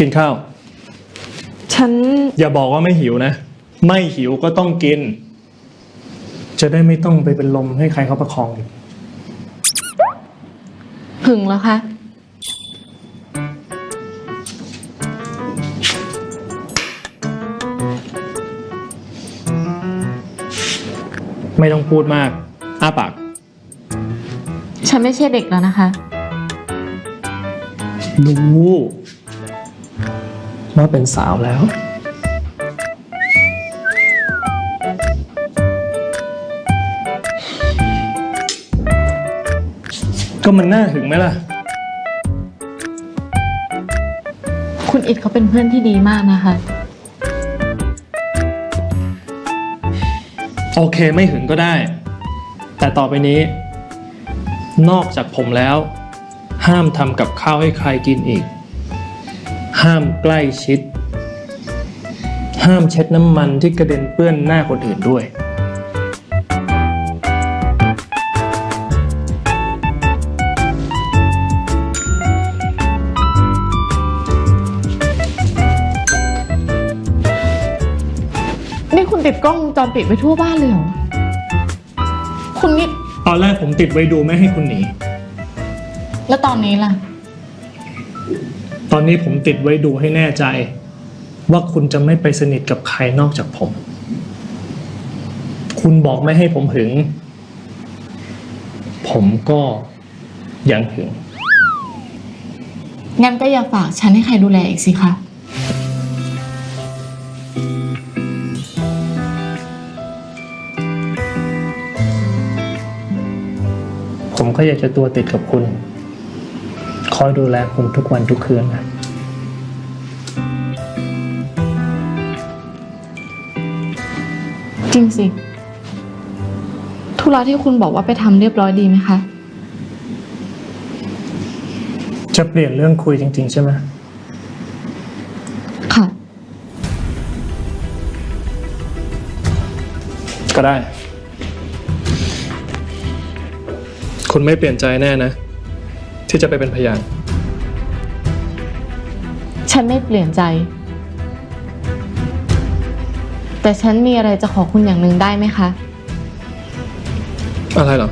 กินข้าว ฉัน อย่าบอกว่าไม่หิวนะ ไม่หิวก็ต้องกิน จะได้ไม่ต้องไปเป็นลมให้ใครเขาประคองอีกหึงแล้วคะ ไม่ต้องพูดมาก อ้าปาก ฉันไม่ใช่เด็กแล้วนะคะ รู้ ว่าเป็นสาวแล้ว ก็มันน่าหึงไหมล่ะ คุณอิดเขาเป็นเพื่อนที่ดีมากนะคะ โอเคไม่หึงก็ได้ แต่ต่อไปนี้ นอกจากผมแล้ว ห้ามทำกับข้าวให้ใครกินอีก ห้ามใกล้ชิด ห้ามเช็ดน้ำมันที่กระเด็นเปื้อนหน้าคนอื่นด้วย นี่คุณติดกล้องวงจรปิดไปทั่วบ้านเลยเหรอ คุณนี่ ตอนแรกผมติดไว้ดูไม่ให้คุณหนี แล้วตอนนี้ล่ะ ตอนนี้ผมติดไว้ดูให้แน่ใจ ว่าคุณจะไม่ไปสนิทกับใครนอกจากผม คุณบอกไม่ให้ผมหึง ผมก็ยังหึง งั้นก็อย่าฝากฉันให้ใครดูแลอีกสิคะ ผมก็อยากจะตัวติดกับคุณ คอยดูแลคุณทุกวันทุกคืนนะจริงสิ ธุระที่คุณบอกว่าไปทำเรียบร้อยดีไหมคะ จะเปลี่ยนเรื่องคุยจริง ๆ ใช่ไหมค่ะ ก็ได้ คุณไม่เปลี่ยนใจแน่นะ ที่จะไปเป็นพยาน ฉันไม่เปลี่ยนใจ แต่ฉันมีอะไรจะขอคุณอย่างหนึ่งได้ไหมคะ อะไรเหรอ